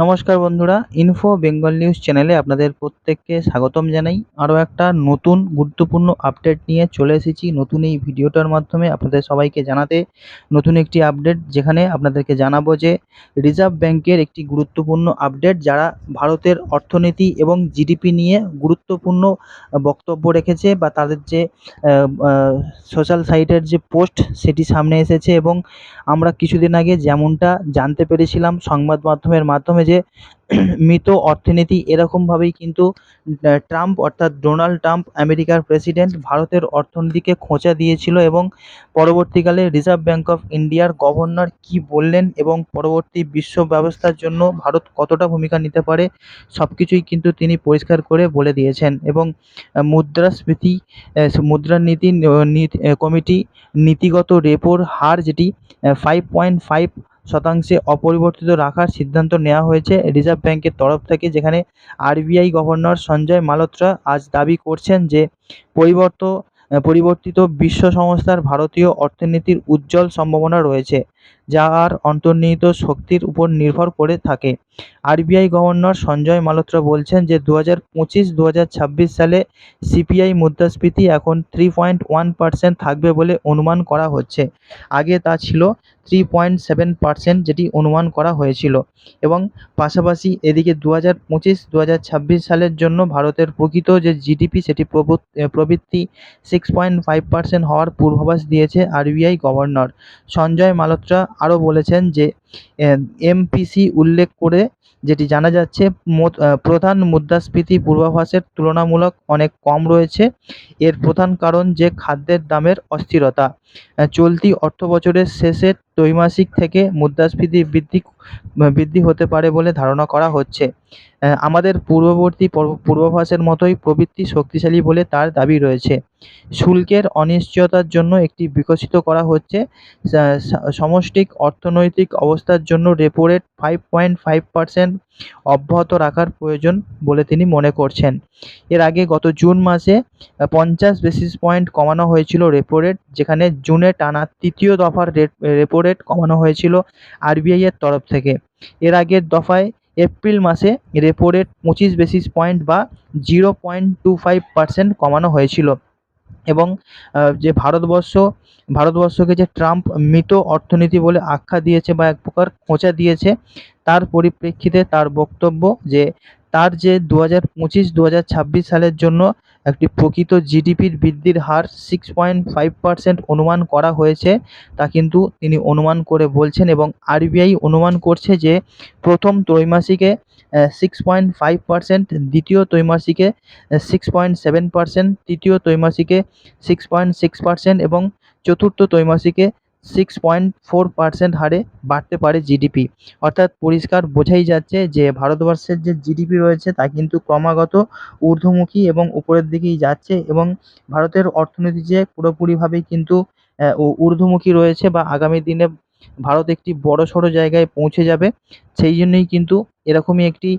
নমস্কার বন্ধুরা info Bengal news চ্যানেলে আপনাদের প্রত্যেককে স্বাগতম জানাই। আরও একটা নতুন গুরুত্বপূর্ণ আপডেট নিয়ে চলে এসেছি। নতুন এই ভিডিওটার মাধ্যমে আপনাদের সবাইকে জানাতে নতুন একটি আপডেট যেখানে আপনাদেরকে জানাব যে রিজার্ভ ব্যাংকের একটি গুরুত্বপূর্ণ আপডেট যারা ভারতের অর্থনীতি এবং জিডিপি নিয়ে গুরুত্বপূর্ণ বক্তব্য রেখেছে বা তাদের যে সোশ্যাল সাইটের যে পোস্ট সেটি সামনে এসেছে এবং আমরা কিছুদিন আগে যেমনটা জানতে পেরেছিলাম সংবাদ মাধ্যমের মাধ্যমে যে মৃত অর্থনীতি এরকমভাবেই কিন্তু ট্রাম্প অর্থাৎ ডোনাল্ড ট্রাম্প আমেরিকার প্রেসিডেন্ট ভারতের অর্থনীতিকে খোঁচা দিয়েছিল এবং পরবর্তীকালে রিজার্ভ ব্যাঙ্ক অফ ইন্ডিয়ার গভর্নর কী বললেন এবং পরবর্তী বিশ্ব ব্যবস্থার জন্য ভারত কতটা ভূমিকা নিতে পারে সব কিছুই কিন্তু তিনি পরিষ্কার করে বলে দিয়েছেন এবং মুদ্রাস্ফীতি মুদ্রানীতি কমিটি, নীতিগত রেপোর হার যেটি ফাইভ পয়েন্ট ফাইভ শতাংশে অপরিবর্তিত রাখার সিদ্ধান্ত নেওয়া হয়েছে। রিজার্ভ ব্যাংকের তরফ থেকে যেখানে আরবিআই গভর্নর সঞ্জয় মালহোত্রা আজ দাবি করছেন যে, পরিবর্ত, পরিবর্তিত বিশ্ব সংস্থার ভারতীয় অর্থনীতির উজ্জ্বল সম্ভাবনা রয়েছে। যা আর অন্তর্নিহিত শক্তির উপর নির্ভর করে থাকে। আরবিআই গভর্নর সঞ্জয় মালহোত্রা বলছেন যে দু হাজার পঁচিশ দু হাজার ছাব্বিশ সালে সিপিআই মুদ্রাস্ফীতি এখন থ্রি পয়েন্ট ওয়ান পার্সেন্ট থাকবে বলে অনুমান করা হচ্ছে। আগে তা ছিল থ্রি পয়েন্ট সেভেন পার্সেন্ট যেটি অনুমান করা হয়েছিল। এবং পাশাপাশি এদিকে দু হাজার পঁচিশ দু হাজার ছাব্বিশ সালের জন্য ভারতের প্রকৃত যে জিডিপি, সেটি প্রবৃদ্ধি সিক্স পয়েন্ট ফাইভ পার্সেন্ট হওয়ার পূর্বাভাস দিয়েছে আরবিআই গভর্নর। সঞ্জয় মালহোত্রা আরও বলেছেন যে এমপিসি উল্লেখ করে যেটি জানা যাচ্ছে প্রধান মুদ্রাস্ফীতি পূর্বাভাসের তুলনামূলক অনেক কম রয়েছে। এর প্রধান কারণ যে খাদ্যের দামের অস্থিরতা। চলতি অর্থবছরের শেষের ত্রৈমাসিক থেকে মুদ্রাস্ফীতি বৃদ্ধি বৃদ্ধি হতে পারে বলে ধারণা করা হচ্ছে। আমাদের পূর্ববর্তী পূর্বাভাসের মতোই প্রবৃদ্ধি শক্তিশালী বলে তার দাবি রয়েছে। শুল্কের অনিশ্চয়তার জন্য একটি বিকশিত করা হচ্ছে। সমষ্টিক অর্থনৈতিক অবস্থার জন্য repo rate five point five percent অব্যাহত রাখার প্রয়োজন বলে তিনি মনে করছেন। এর আগে গত জুন মাসে পঞ্চাশ বেসিস পয়েন্ট কমানো হয়েছিল রেপো রেট যেখানে জুনে টানা তৃতীয় দফার রেট রেপো রেট কমানো হয়েছিল আরবিআই এর তরফ থেকে। এর আগের দফায় এপ্রিল মাসে রেপো রেট পঁচিশ বেসিস পয়েন্ট বা zero point two five percent কমানো হয়েছিল। এবং যে ভারতবর্ষ, ভারতবর্ষকে যে ট্রাম্প মৃত অর্থনীতি বলে আখ্যা দিয়েছে বা এক প্রকার খোঁচা দিয়েছে, তার পরিপ্রেক্ষিতে তার বক্তব্য যে তার যে দু হাজার পঁচিশ দু হাজার ছাব্বিশ সালের জন্য একটি প্রকৃত জিডিপির বৃদ্ধির হার সিক্স পয়েন্ট ফাইভ পার্সেন্ট অনুমান করা হয়েছে, তা কিন্তু তিনি অনুমান করে বলছেন এবং আরবিআই অনুমান করছে যে প্রথম ত্রৈমাসিকে সিক্স পয়েন্ট ফাইভ পার্সেন্ট দ্বিতীয় ত্রৈমাসিকে সিক্স পয়েন্ট সেভেন পার্সেন্ট তৃতীয় ত্রৈমাসিকে সিক্স পয়েন্ট সিক্স পার্সেন্ট এবং চতুর্থ ত্রৈমাসিকে সিক্স পয়েন্ট ফোর পার্সেন্ট হারে বাড়তে পারে জিডিপি অর্থাৎ পরিষ্কার বোঝাই যাচ্ছে যে ভারতবর্ষের যে জিডিপি রয়েছে তা কিন্তু ক্রমাগত ঊর্ধ্বমুখী এবং উপরের দিকেই যাচ্ছে এবং ভারতের অর্থনীতি যে পুরোপুরিভাবেই কিন্তু ঊর্ধ্বমুখী রয়েছে বা আগামী দিনে ভারত একটি বড়সড় জায়গায় পৌঁছে যাবে। সেই জন্যই কিন্তু এরকমই একটি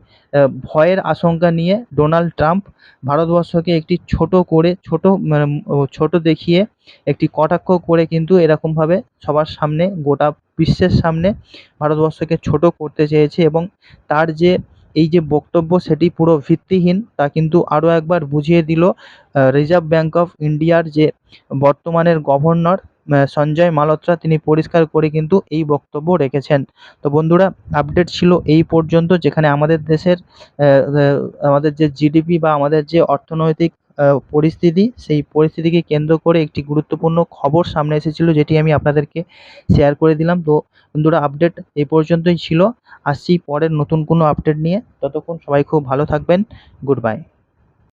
ভয়ের আশঙ্কা নিয়ে ডোনাল্ড ট্রাম্প ভারতবর্ষকে একটি ছোটো করে, ছোটো মানে ছোটো দেখিয়ে একটি কটাক্ষ করে কিন্তু এরকমভাবে সবার সামনে, গোটা বিশ্বের সামনে ভারতবর্ষকে ছোটো করতে চেয়েছে এবং তার যে, এই যে বক্তব্য সেটি পুরো ভিত্তিহীন, তা কিন্তু আরও একবার বুঝিয়ে দিল রিজার্ভ ব্যাঙ্ক অফ ইন্ডিয়ার যে বর্তমানের গভর্নর সঞ্জয় মালহোত্রা তিনি পরিষ্কার করে কিন্তু এই বক্তব্য রেখেছেন। তো বন্ধুরা আপডেট ছিল এই পর্যন্ত যেখানে আমাদের দেশের আমাদের যে জিডিপি বা আমাদের যে অর্থনৈতিক পরিস্থিতি, সেই পরিস্থিতিকে কেন্দ্র করে একটি গুরুত্বপূর্ণ খবর সামনে এসেছিল, যেটি আমি আপনাদেরকে শেয়ার করে দিলাম। তো বন্ধুরা আপডেট এই পর্যন্তই ছিল। আসছি পরের নতুন কোনো আপডেট নিয়ে। ততক্ষণ সবাই খুব ভালো থাকবেন। Good bye